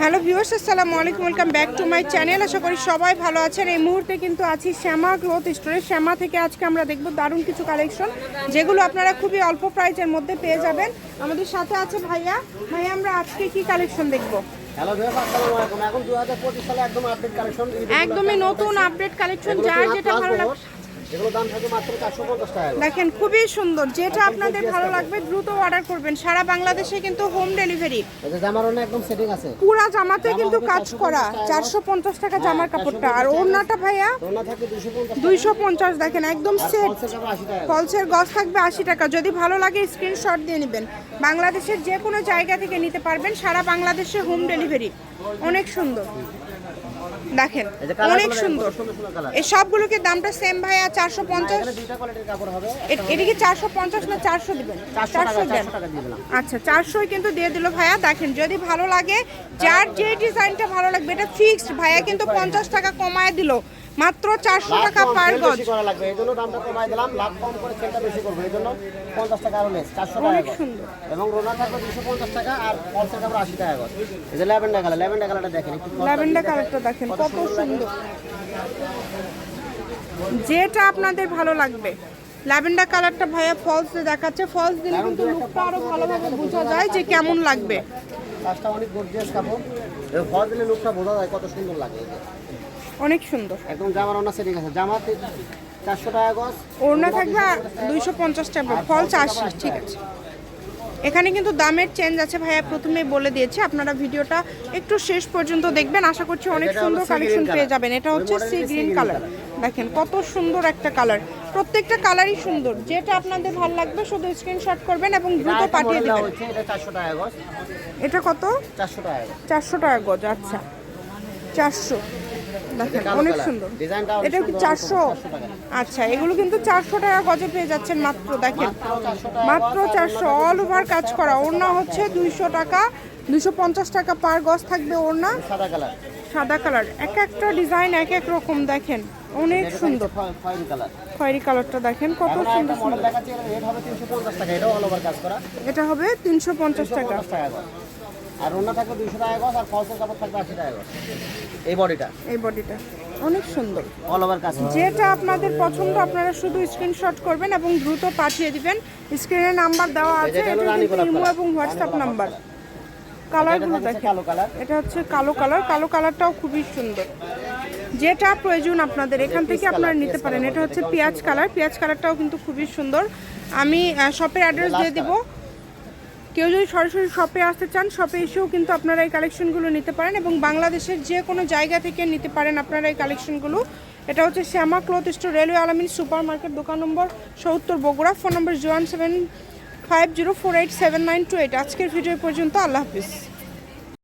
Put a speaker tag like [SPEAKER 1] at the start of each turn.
[SPEAKER 1] Hello viewers আসসালামু আলাইকুম welcome back to my channel. আশা করি সবাই ভালো আছেন। এই মুহূর্তে কিন্তু আছি শ্যামা ক্লথ স্টোরে শ্যামা থেকে আজকে আমরা দেখব দারুণ কিছু কালেকশন যেগুলো আপনারা খুবই অল্প প্রাইসের মধ্যে পেয়ে যাবেন। আমাদের সাথে আছে ভাইয়া। ভাইয়া আমরা আজকে কি কালেকশন দেখব?
[SPEAKER 2] হ্যালো ভিউয়ার্স আসসালামু আলাইকুম। এখন 2025 সালে একদম আপডেট কালেকশন
[SPEAKER 1] একদমই নতুন আপডেট কালেকশন যার যেটা ভালো লাগবে
[SPEAKER 2] এগুলো দাম থাকে মাত্র 450 টাকা
[SPEAKER 1] দেখেন খুবই সুন্দর। যেটা আপনাদের ভালো লাগবে দ্রুত অর্ডার করবেন। সারা বাংলাদেশে কিন্তু হোম ডেলিভারি পুরা জামাতে কিন্তু কাজ করা। চারশো পঞ্চাশ টাকা জামার কাপড়টা। আর ওড়নাটা ভাইয়া
[SPEAKER 2] দোলনা থাকে 250
[SPEAKER 1] দুইশো পঞ্চাশ দেখেন একদম সেট
[SPEAKER 2] ফলসের কাপড় 80 টাকা।
[SPEAKER 1] ফলসের গজ থাকবে আশি টাকা। যদি ভালো লাগে স্ক্রিনশট দিয়ে নেবেন। বাংলাদেশের যে কোনো জায়গা থেকে নিতে পারবেন। সারা বাংলাদেশে হোম ডেলিভারি অনেক সুন্দর। দেখেন অনেক সুন্দর। এই সবগুলোকে দামটা সেম ভাইয়া চারশো পঞ্চাশ। এটা কি চারশো পঞ্চাশ না চারশো দিবেন? চারশো দেন।
[SPEAKER 2] 400 টাকা দিয়ে দিলাম।
[SPEAKER 1] আচ্ছা চারশোই কিন্তু দিয়ে দিল ভাইয়া। দেখেন যদি ভালো লাগে যার যে ডিজাইনটা ভালো লাগবে এটা ফিক্সড ভাইয়া কিন্তু পঞ্চাশ টাকা কমায় দিল। মাত্র চারশো টাকা পার গজ।
[SPEAKER 2] লাগবে এই জন্য দামটা কমাই দিলাম। লাভ কম করে সেলটা বেশি করব এই জন্য 50 টাকা আরও 400 টাকা। এবং রোনা থাকবে 250 টাকা আর কাপড় 80 টাকা গজ। এই যে ল্যাভেন্ডার কালার ল্যাভেন্ডার কালারটা দেখেন একটু ফলসটা
[SPEAKER 1] ল্যাভেন্ডার কালারটা দেখেন কত সুন্দর যেটা আপনাদের ভালো লাগবে। ল্যাভেন্ডার কালারটা ভাইয়া ফলস দেখাচ্ছে। ফলস দিলে কিন্তু লুকটা আরও ভালোভাবে বোঝা যায় যে কেমন লাগবে।
[SPEAKER 2] কাজটা অনেক গর্জিয়াস কাপড়। এবং ফল দিলে লুকটা বোঝা যায় কত সুন্দর লাগে।
[SPEAKER 1] অনেক সুন্দর।
[SPEAKER 2] একদম জামার সেটিং আছে। জামা চারশো টাকা গজ।
[SPEAKER 1] ওড়না থাকবে দুইশো পঞ্চাশ টাকা ফলস আশি ঠিক আছে। এখানে কিন্তু দামের চেঞ্জ আছে ভাইয়া প্রথমেই বলে দিয়েছি। আপনারা ভিডিওটা একটু শেষ পর্যন্ত দেখবেন। আশা করছি অনেক সুন্দর কালেকশন পেয়ে যাবেন। এটা হচ্ছে সি গ্রিন কালার দেখেন কত সুন্দর একটা কালার প্রত্যেকটা কালারই সুন্দর। যেটা আপনাদের ভালো লাগবে শুধু স্ক্রিনশট করবেন এবং দ্রুত পাঠিয়ে দেবেন।
[SPEAKER 2] এটা চারশো টাকা গজ।
[SPEAKER 1] এটা কত?
[SPEAKER 2] চারশো
[SPEAKER 1] চারশো টাকা গজ আচ্ছা। চারশো। দেখেন অনেক সুন্দর। এটা কি চারশো? আচ্ছা এগুলো কিন্তু চারশো টাকা গজে পেয়ে যাচ্ছেন মাত্র দেখেন। মাত্র চারশো অল ওভার কাজ করা। ওড়না হচ্ছে দুইশো টাকা দুইশো পঞ্চাশ টাকা পার গজ থাকবে ওড়না।
[SPEAKER 2] সাদা কালার।
[SPEAKER 1] সাদা কালার। এক একটা ডিজাইন এক এক রকম দেখেন। অনেক সুন্দর।
[SPEAKER 2] খয়েরি
[SPEAKER 1] কালারটা দেখেন কত সুন্দর
[SPEAKER 2] এটা হবে তিনশো পঞ্চাশ টাকা। আর ওনা থাকবে দুইশো টাকা গজ আর ফলসের কাপড় থাকবে আশি টাকা গজ। এই বডিটা?
[SPEAKER 1] এই বডিটা। অনেক সুন্দর।
[SPEAKER 2] অল ওভার কাজ
[SPEAKER 1] যেটা আপনাদের পছন্দ আপনারা শুধু স্ক্রিনশট করবেন এবং দ্রুত পাঠিয়ে দিবেন। স্ক্রিনে নাম্বার দেওয়া আছে
[SPEAKER 2] এটা
[SPEAKER 1] কিন্তু ইমো এবং হোয়াটসঅ্যাপ নাম্বার কালারগুলো দেখেন।
[SPEAKER 2] কালো কালার
[SPEAKER 1] এটা হচ্ছে কালো কালার কালো কালারটাও খুবই সুন্দর। যেটা প্রয়োজন আপনাদের এখান থেকে আপনারা নিতে পারেন। এটা হচ্ছে পেঁয়াজ কালার পেঁয়াজ কালারটাও কিন্তু খুবই সুন্দর। আমি শপের অ্যাড্রেস দিয়ে দেবো। কেউ যদি সরাসরি শপে আসতে চান শপে এসেও কিন্তু আপনারা এই কালেকশনগুলো নিতে পারেন এবং বাংলাদেশের যে কোনো জায়গা থেকে নিতে পারেন আপনারা এই কালেকশনগুলো এটা হচ্ছে Shyama cloth store, railway Alamin super market দোকান নম্বর সত্তর Bogura, phone number zero seven five zero four eight seven nine two eight আজকের ভিডিও পর্যন্ত, আল্লাহ হাফিজ।